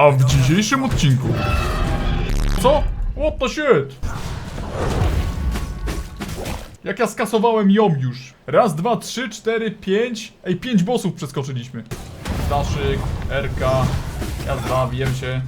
A w dzisiejszym odcinku... Co? What the shit? Jak ja skasowałem ją już. Raz, dwa, trzy, cztery, pięć. Ej, pięć bossów przeskoczyliśmy. Daszyk, RK. Jazda, bijem się.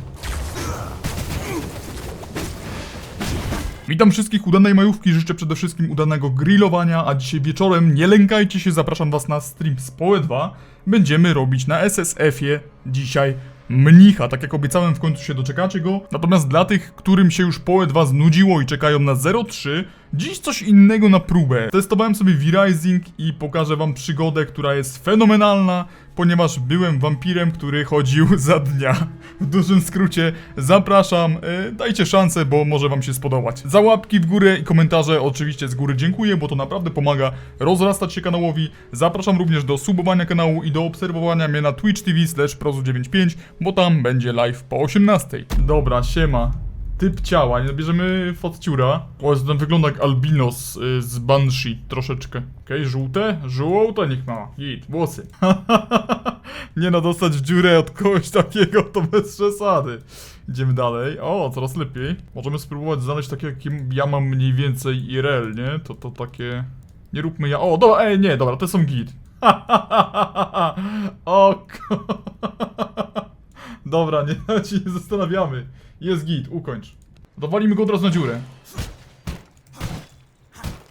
Witam wszystkich, udanej majówki, życzę przede wszystkim udanego grillowania, a dzisiaj wieczorem, nie lękajcie się, zapraszam was na stream z Poe 2. Będziemy robić na SSF-ie dzisiaj mnicha, tak jak obiecałem, w końcu się doczekacie go. Natomiast dla tych, którym się już Poe 2 znudziło i czekają na 03, dziś coś innego na próbę. Testowałem sobie V-Rising i pokażę wam przygodę, która jest fenomenalna, ponieważ byłem wampirem, który chodził za dnia. W dużym skrócie, zapraszam, e, dajcie szansę, bo może wam się spodobać. Za łapki w górę i komentarze oczywiście z góry dziękuję, bo to naprawdę pomaga rozrastać się kanałowi. Zapraszam również do subowania kanału i do obserwowania mnie na Twitch TV slash prozu95, bo tam będzie live po 18. Dobra, siema. Typ ciała, nie bierzemy fotciura. O, ten wygląda jak albinos y, z Banshee troszeczkę. Okej, żółte? Żółte niech ma. Git, włosy. nie no, dostać w dziurę od kogoś takiego to bez przesady. Idziemy dalej. O, coraz lepiej. Możemy spróbować znaleźć takie, jakie ja mam mniej więcej IRL, nie? To, to takie... Nie róbmy ja... O, dobra, ej, nie, dobra, te są git. o. Dobra, nie, się nie zastanawiamy. Jest git, ukończ. Dowalimy go od razu na dziurę.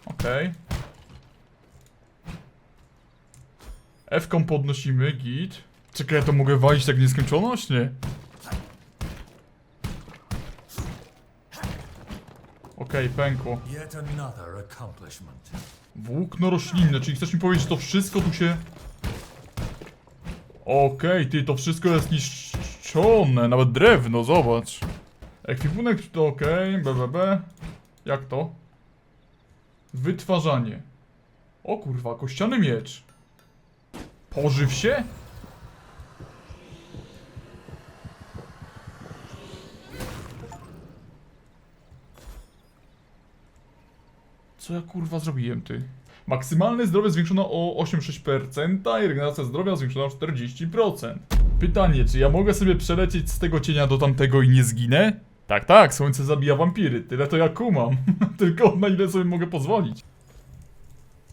Okej. F-ką podnosimy, git. Czekaj, ja to mogę walić tak nieskończoność? Nie. Okej, pękło. Another accomplishment. Włókno roślinne, czyli chcesz mi powiedzieć, że to wszystko tu się... Okej, ty, to wszystko jest niszczone, nawet drewno, zobacz. Ekwipunek to okej, BBB. Jak to? Wytwarzanie. O kurwa, kościany miecz. Pożyw się? Co ja kurwa zrobiłem, ty? Maksymalne zdrowie zwiększono o 8,6% i regeneracja zdrowia zwiększona o 40%. Pytanie, czy ja mogę sobie przelecieć z tego cienia do tamtego i nie zginę? Tak, tak, słońce zabija wampiry, tyle to ja kumam. Tylko na ile sobie mogę pozwolić.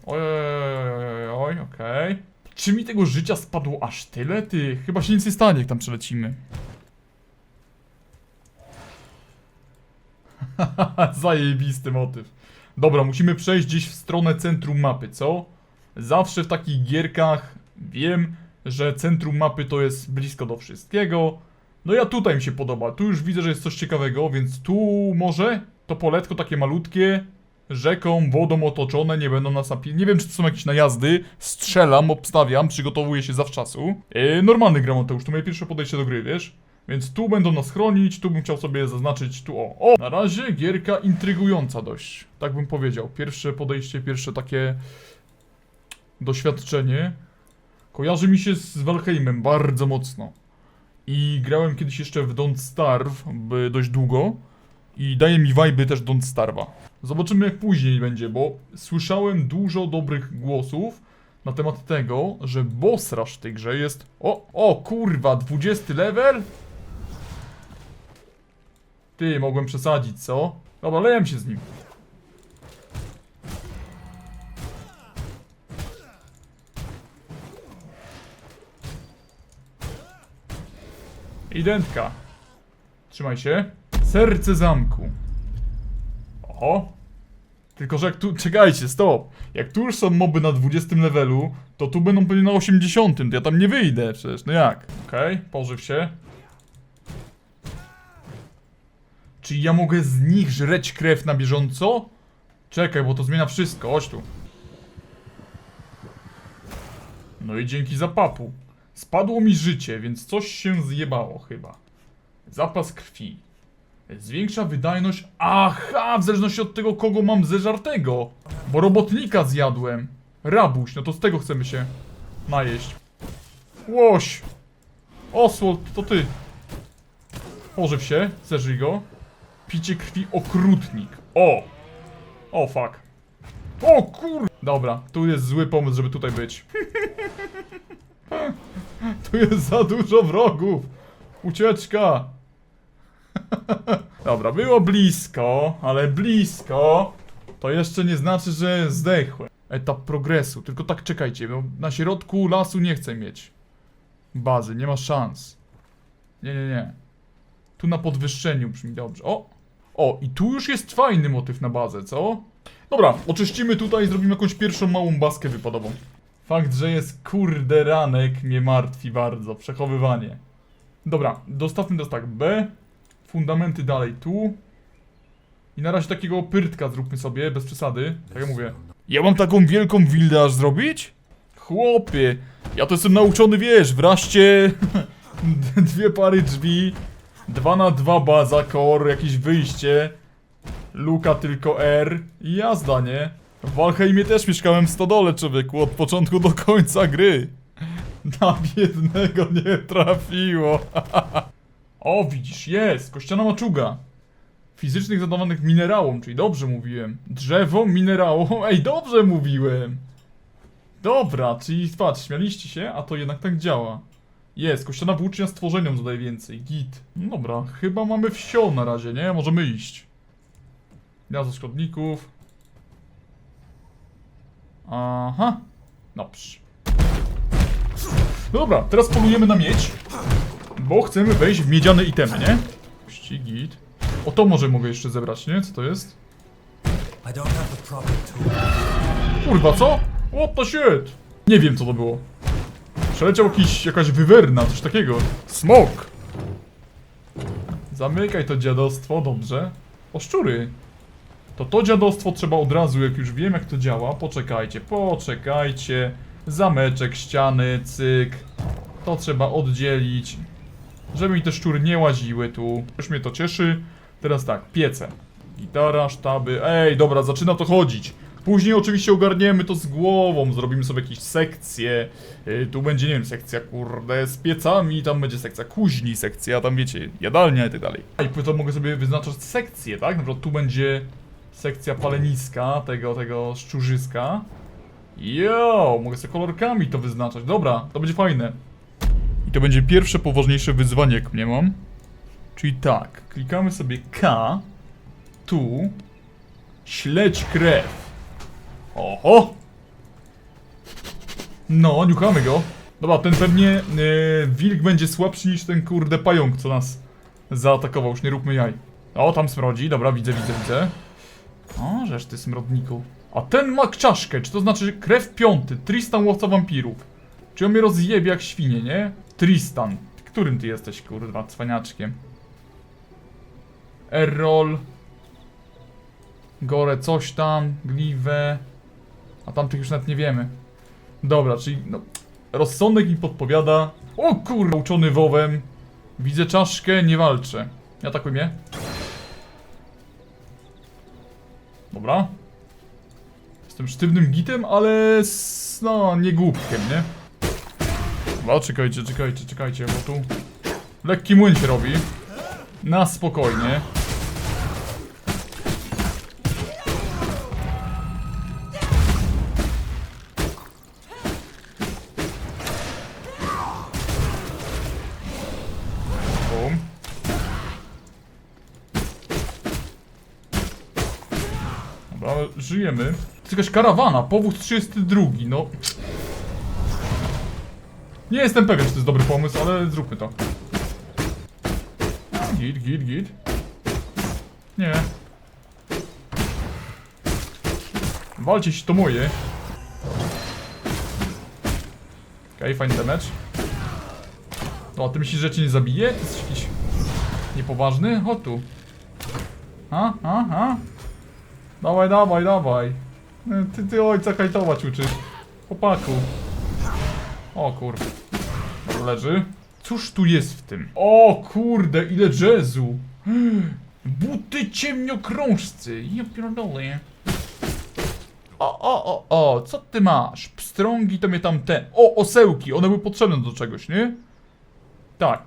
Oj, oj, oj, okej. Czy mi tego życia spadło aż tyle? Ty, chyba się nic nie stanie, jak tam przelecimy. Zajebisty motyw. Dobra, musimy przejść gdzieś w stronę centrum mapy, co? Zawsze w takich gierkach wiem, że centrum mapy to jest blisko do wszystkiego. No ja tutaj mi się podoba, tu już widzę, że jest coś ciekawego, więc tu może to poletko takie malutkie, rzeką, wodą otoczone, nie będą nas napi... Nie wiem, czy to są jakieś najazdy, strzelam, obstawiam, przygotowuję się zawczasu. Yy, normalny gramoteusz, to moje pierwsze podejście do gry, wiesz? Więc tu będą nas chronić, tu bym chciał sobie zaznaczyć, tu o. O! Na razie gierka intrygująca dość, tak bym powiedział. Pierwsze podejście, pierwsze takie doświadczenie. Kojarzy mi się z Valheimem bardzo mocno. I grałem kiedyś jeszcze w Don't Starve dość długo. I daje mi vibe też Don't Starve'a. Zobaczymy jak później będzie, bo słyszałem dużo dobrych głosów na temat tego, że boss rush w tej grze jest... O, o kurwa, 20 level? Ty, mogłem przesadzić, co? Dobra, lejem się z nim. Identka. Trzymaj się. Serce zamku. Oho. Tylko, że jak tu... Czekajcie, stop. Jak tu już są moby na 20 levelu, to tu będą pewnie na 80, to ja tam nie wyjdę przecież, no jak? Okej, pożyw się. Czy ja mogę z nich żreć krew na bieżąco? Czekaj, bo to zmienia wszystko, chodź tu. No i dzięki zapapu. Spadło mi życie, więc coś się zjebało chyba. Zapas krwi. Zwiększa wydajność... Aha, w zależności od tego, kogo mam zeżartego. Bo robotnika zjadłem. Rabuś, no to z tego chcemy się najeść. Łoś! Oswald, to ty. Pożyw się, zeżyj go. Picie krwi okrutnik. O! O fuck. O kur... Dobra, tu jest zły pomysł, żeby tutaj być. tu jest za dużo wrogów. Ucieczka! Dobra, było blisko, ale blisko to jeszcze nie znaczy, że zdechłem. Etap progresu, tylko tak czekajcie, bo na środku lasu nie chcę mieć bazy, nie ma szans. Nie, nie, nie. Tu na podwyższeniu brzmi dobrze. O! O, i tu już jest fajny motyw na bazę, co? Dobra, oczyścimy tutaj i zrobimy jakąś pierwszą małą baskę wypadową. Fakt, że jest kurde ranek mnie martwi bardzo. Przechowywanie. Dobra, dostawmy teraz tak. B. Fundamenty dalej tu. I na razie takiego pyrtka zróbmy sobie, bez przesady. Tak jak mówię. Ja mam taką wielką wildę aż zrobić? Chłopie, ja to jestem nauczony, wiesz, wreszcie dwie pary drzwi, 2 na 2 baza, core, jakieś wyjście, luka tylko R i jazda, nie? W Valheimie też mieszkałem w stodole, człowieku, od początku do końca gry. Na biednego nie trafiło. o, widzisz, jest, kościana maczuga. Fizycznych zadawanych minerałom, czyli dobrze mówiłem. Drzewo, minerało, ej, dobrze mówiłem. Dobra, czyli patrz, śmialiście się, a to jednak tak działa. Jest, kościana włócznia stworzeniom zadaje więcej. Git. No dobra, chyba mamy wsio na razie, nie? Możemy iść. Gniazdo szkodników. Aha. Dobrze. No dobra, teraz polujemy na miedź. Bo chcemy wejść w miedziane itemy, nie? Kości, git. O to może mogę jeszcze zebrać, nie? Co to jest? Kurwa, co? What the shit? Nie wiem, co to było. Przeleciał jakiś, jakaś wywerna, coś takiego. Smok! Zamykaj to dziadostwo, dobrze. O szczury. To to dziadostwo trzeba od razu, jak już wiem jak to działa. Poczekajcie, poczekajcie. Zameczek, ściany, cyk. To trzeba oddzielić. Żeby mi te szczury nie łaziły tu. Już mnie to cieszy. Teraz tak, piece. Gitara, sztaby. Ej, dobra, zaczyna to chodzić. Później oczywiście ogarniemy to z głową, zrobimy sobie jakieś sekcje. Yy, tu będzie, nie wiem, sekcja kurde z piecami, tam będzie sekcja kuźni, sekcja tam wiecie, jadalnia i tak dalej. I potem mogę sobie wyznaczać sekcje, tak? Na przykład tu będzie sekcja paleniska, tego, tego szczurzyska. Jo, mogę sobie kolorkami to wyznaczać. Dobra, to będzie fajne. I to będzie pierwsze poważniejsze wyzwanie, jak mnie mam. Czyli tak, klikamy sobie K, tu, śledź krew. Oho! No, niuchamy go. Dobra, ten pewnie e, wilk będzie słabszy niż ten kurde pająk, co nas zaatakował. Już nie róbmy jaj. O, tam smrodzi. Dobra, widzę, widzę, widzę. O, żeż ty smrodniku. A ten ma czaszkę, czy to znaczy krew piąty, Tristan łowca wampirów. Czy on mnie rozjebie jak świnie, nie? Tristan. Którym ty jesteś, kurwa, cwaniaczkiem? Errol. Gore coś tam, Gliwe. A tamtych już nawet nie wiemy. Dobra, czyli no, rozsądek mi podpowiada. O kurwa, uczony wowem. Widzę czaszkę, nie walczę. Ja tak mnie. Dobra. Jestem sztywnym gitem, ale no, nie głupkiem, nie? Dobra, czekajcie, czekajcie, czekajcie, bo tu lekki młyn się robi. Na spokojnie. Żyjemy. To jest jakaś karawana, powóz 32, no. Nie jestem pewien, czy to jest dobry pomysł, ale zróbmy to. Git, git, git. Nie. Walcie się, to moje. Okej, okay, fajny damage. No, a ty myślisz, że cię nie zabije? Ty jesteś jakiś niepoważny? Chodź tu. Ha, ha, ha. Dawaj, dawaj, dawaj. E, Ty, ty ojca hajtować uczysz. Chłopaku. O. Dobra, leży. Cóż tu jest w tym? O kurde, ile jazzu. Buty ciemniokrążcy. Ja pierdolę. O, o, o, o, co ty masz? Pstrągi to mnie tam te. O, osełki, one były potrzebne do czegoś, nie? Tak.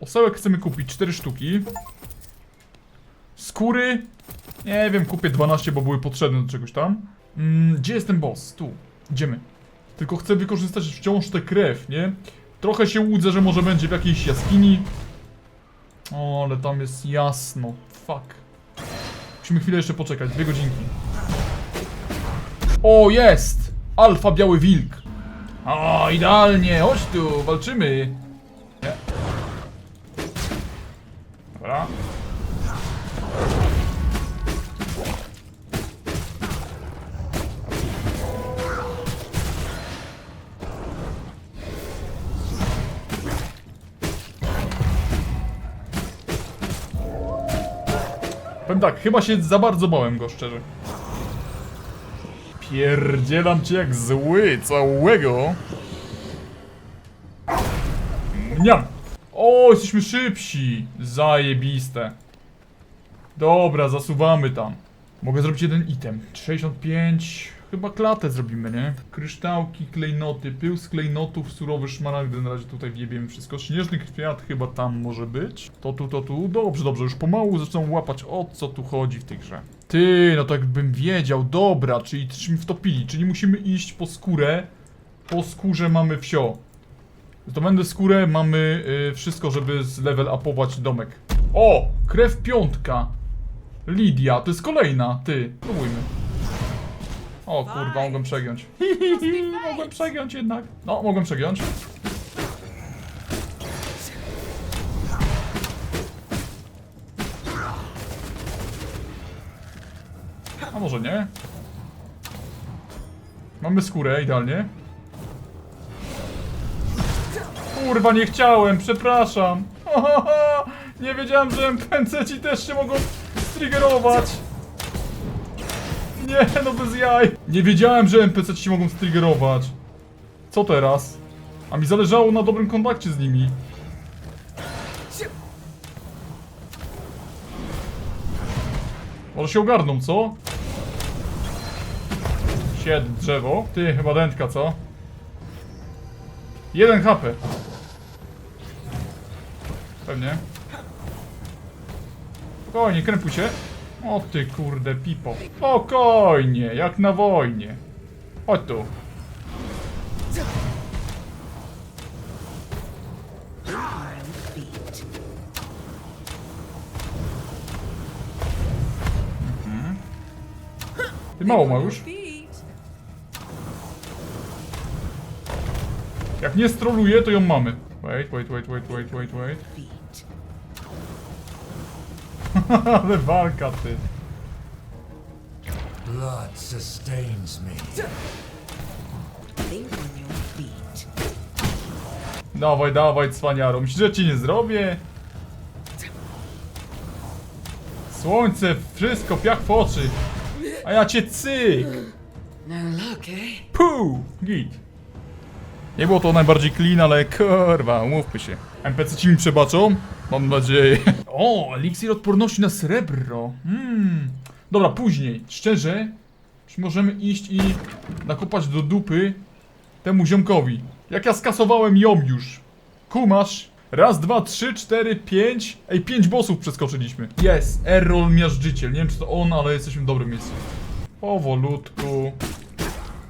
Osełek chcemy kupić 4 sztuki. Skóry. Nie wiem, kupię 12, bo były potrzebne do czegoś tam. Mm, gdzie jest ten boss? Tu. Idziemy. Tylko chcę wykorzystać wciąż tę krew, nie? Trochę się łudzę, że może będzie w jakiejś jaskini. O, ale tam jest jasno. Fuck. Musimy chwilę jeszcze poczekać, dwie godzinki. O, jest! Alfa Biały Wilk. O, idealnie, chodź tu, walczymy. Nie. Dobra. Powiem tak, chyba się za bardzo bałem go, szczerze. Pierdzielam cię jak zły, całego. Mniam! O, jesteśmy szybsi! Zajebiste. Dobra, zasuwamy tam. Mogę zrobić jeden item. 65. Chyba klatę zrobimy, nie? Kryształki, klejnoty, pył z klejnotów, surowe szmaragdy. Na razie tutaj wjebiemy wszystko. Śnieżny kwiat chyba tam może być. To tu, to tu. Dobrze, dobrze. Już pomału zaczną łapać o co tu chodzi w tej grze. Ty, no tak bym wiedział. Dobra, czyli mi wtopili. Czyli musimy iść po skórę. Po skórze mamy wsio. Zdobędę skórę, mamy y, wszystko, żeby level upować domek. O! Krew piątka. Lidia, to jest kolejna, ty. Próbujmy. O kurwa, mogłem przegiąć. mogłem przegiąć jednak. No, mogłem przegiąć. A może nie? Mamy skórę, idealnie. Kurwa, nie chciałem, przepraszam. Nie wiedziałem, że NPC ci też się mogą striggerować. Nie, no bez jaj. Nie wiedziałem, że NPC ci mogą striggerować. Co teraz? A mi zależało na dobrym kontakcie z nimi. Może się ogarną, co? Sied drzewo. Ty, chyba dętka, co? Jeden HP. Pewnie. Spokojnie, krępuj się. O ty kurde pipo. Spokojnie, jak na wojnie. Chodź tu. Mhm. Ty mało ma już. Jak nie stroluje, to ją mamy. Wait, wait, wait, wait, wait, wait, wait. Ale walka ty. Blood sustains me. Think on your feet. Dawaj, dawaj, cwaniaro. Myślisz, że ci nie zrobię? Słońce, wszystko, piach w oczy. A ja cię cyk. No eh? Git. Nie było to najbardziej clean, ale kurwa, umówmy się. NPC ci mi przebaczą? Mam nadzieję. O, eliksir odporności na srebro. Hmm. Dobra, później. Szczerze, czy możemy iść i nakopać do dupy temu ziomkowi? Jak ja skasowałem ją już. Kumasz? Raz, dwa, trzy, cztery, pięć. Ej, pięć bossów przeskoczyliśmy. Jest, Errol Miażdżyciel. Nie wiem, czy to on, ale jesteśmy w dobrym miejscu. Powolutku.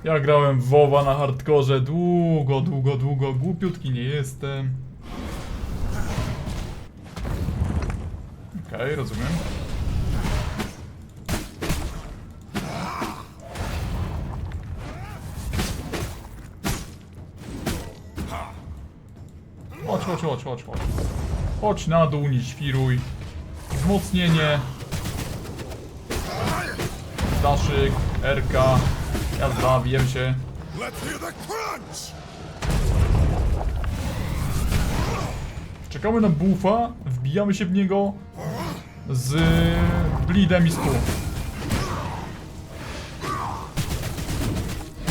Ja grałem w WoWa na hardkorze długo, długo, długo. Głupiutki nie jestem. Okej, rozumiem. Chodź, chodź, chodź, chodź, chodź. Chodź na dół, nie świruj. Wzmocnienie. Daszyk, RK. Jazda, wiem się. Czekamy na buffa, wbijamy się w niego z bleedem i stu.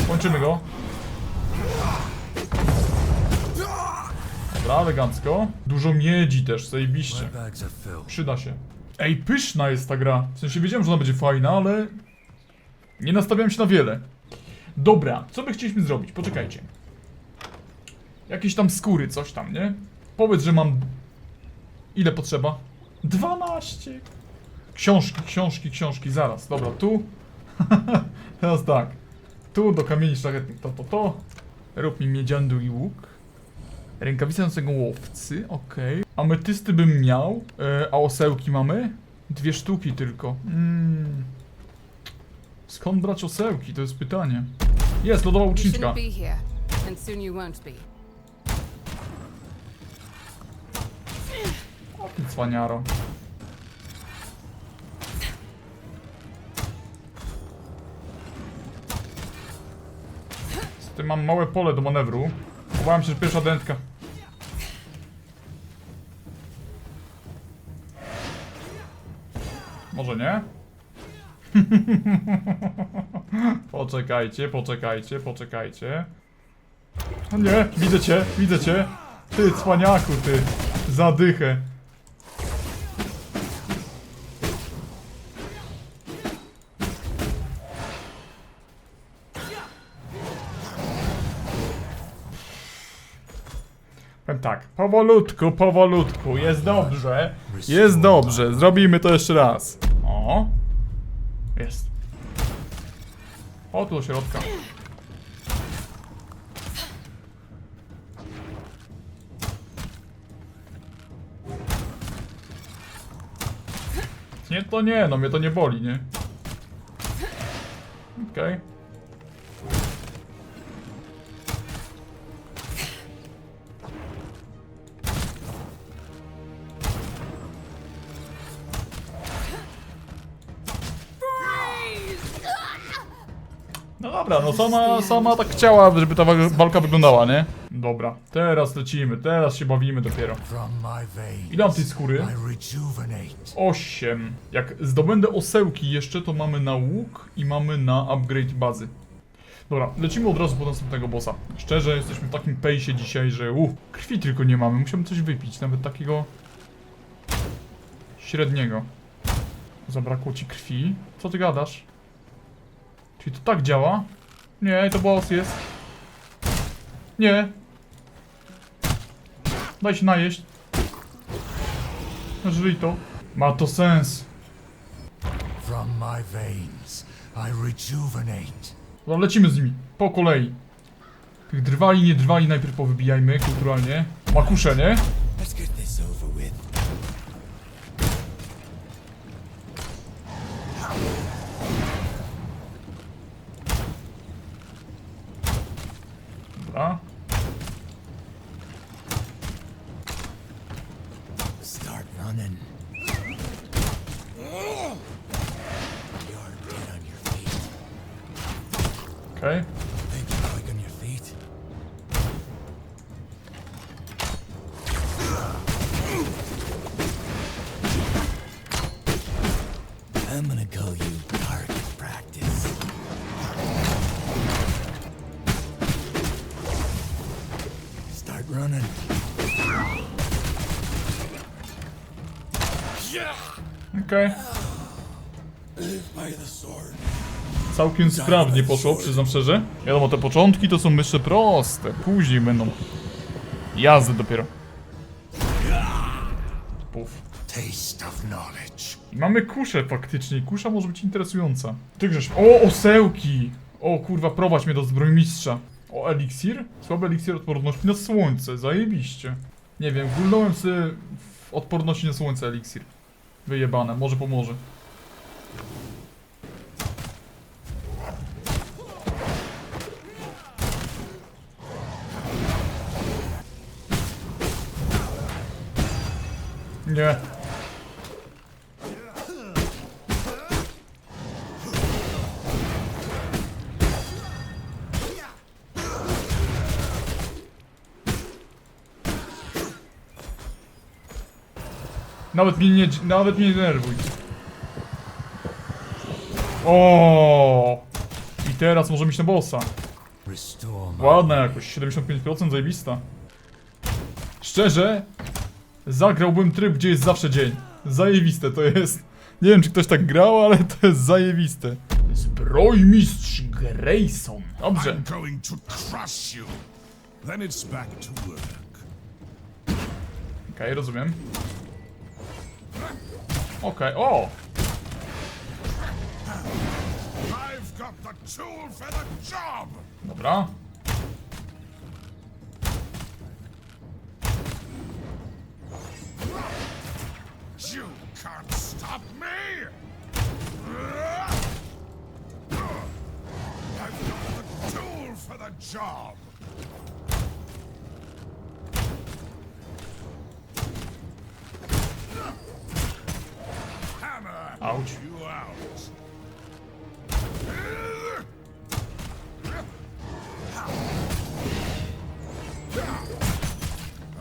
Kończymy go. Dobra, elegancko. Dużo miedzi też, zajebiście. Przyda się. Ej, pyszna jest ta gra. W sensie wiedziałem, że ona będzie fajna, ale... Nie nastawiałem się na wiele. Dobra, co by chcieliśmy zrobić? Poczekajcie. Jakieś tam skóry, coś tam, nie? Powiedz, że mam... Ile potrzeba? 12! Książki, książki, książki, zaraz. Dobra, tu. Teraz tak. Tu do kamieni szlachetnych to, to, to. Rób mi miedziany długi łuk. Rękawica nocnego łowcy, okej. Ametysty bym miał, e, a osełki mamy? Dwie sztuki tylko. Mm. Skąd brać osełki? To jest pytanie. Jest, lodowa uczniczka. Cwaniaro. Z tym mam małe pole do manewru. Obawiam się, że pierwsza dętka. Może nie? poczekajcie, poczekajcie, poczekajcie. O nie, widzę cię, widzę cię. Ty, cwaniaku, ty. Zadychę. Powiem tak, powolutku, powolutku, jest dobrze, jest dobrze, zrobimy to jeszcze raz. O, jest. O, tu do środka. Nie, to nie, no mnie to nie boli, nie? Okej. No dobra, no sama, sama tak chciała, żeby ta wa- walka wyglądała, nie? Dobra, teraz lecimy, teraz się bawimy dopiero. Ile mam tej skóry? I rejuvenate. 8. Jak zdobędę osełki jeszcze, to mamy na łuk i mamy na upgrade bazy. Dobra, lecimy od razu po następnego bossa. Szczerze, jesteśmy w takim pejsie dzisiaj, że uff, krwi tylko nie mamy. Musiałbym coś wypić, nawet takiego średniego. Zabrakło ci krwi? Co ty gadasz? Czyli to tak działa? Nie, to boss jest. Nie. Daj się najeść. Żyj to. Ma to sens. From my veins, I rejuvenate. Dobra, lecimy z nimi. Po kolei. Tych drwali, nie drwali najpierw powybijajmy kulturalnie. Makusze, nie? Okej. Think you're on your feet? I'm gonna call you target practice. Start running. Okej. By Całkiem sprawnie poszło, przyznam szczerze. Wiadomo, te początki to są jeszcze proste. Później będą jazdy dopiero. Puf. Taste of knowledge. I mamy kuszę faktycznie. Kusza może być interesująca. Tygrześ. O, osełki! O kurwa, prowadź mnie do zbrojmistrza. O, eliksir? Słaby eliksir odporności na słońce. Zajebiście. Nie wiem, gulnąłem sobie w odporności na słońce eliksir. Wyjebane, może pomoże. Nie. Nawet mnie nie, nawet mnie nie denerwuj. O! I teraz możemy iść na bossa. Ładna jakoś, 75% zajebista. Szczerze, zagrałbym tryb, gdzie jest zawsze dzień. Zajebiste to jest. Nie wiem, czy ktoś tak grał, ale to jest zajebiste. Zbrojmistrz Grayson. Dobrze. Okej, rozumiem. Okej, o! The job. Dobra. Job! Hammer! Ouch. You out!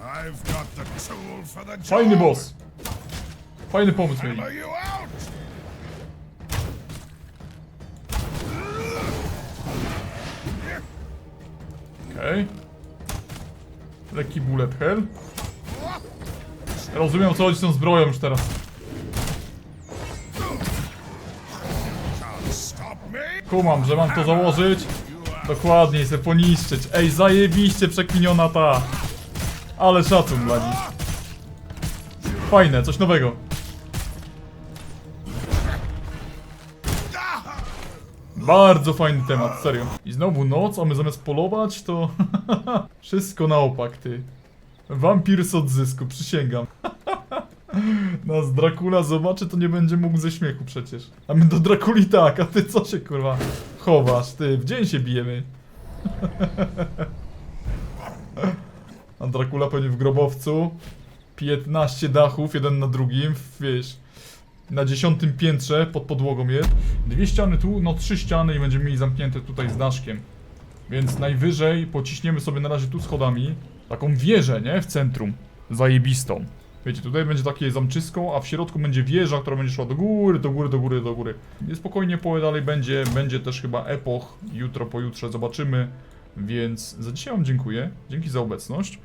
I've got the tool for the job! Fajny boss. Fajny pomysł mieli. Hammer you Okej. Lekki bullet hell. Rozumiem co chodzi z tą zbroją już teraz. Kumam, że mam to założyć. Dokładnie, i se poniszczyć. Ej, zajebiście przekminiona ta. Ale szacun dla nich. Fajne, coś nowego. Bardzo fajny temat, serio. I znowu noc, a my zamiast polować, to... Wszystko na opak, ty. Wampir z odzysku, przysięgam. Nas Dracula zobaczy, to nie będzie mógł ze śmiechu przecież. A my do Drakuli tak, a ty co się kurwa chowasz? Ty, w dzień się bijemy. A Dracula pewnie w grobowcu. 15 dachów, jeden na drugim, wiesz. Na dziesiątym piętrze pod podłogą jest. Dwie ściany tu, no trzy ściany i będziemy mieli zamknięte tutaj z daszkiem. Więc najwyżej pociśniemy sobie na razie tu schodami taką wieżę, nie? W centrum. Zajebistą. Wiecie, tutaj będzie takie zamczysko, a w środku będzie wieża, która będzie szła do góry, do góry, do góry, do góry. Niespokojnie połę dalej będzie, będzie też chyba epoch, jutro, pojutrze zobaczymy. Więc za dzisiaj wam dziękuję, dzięki za obecność.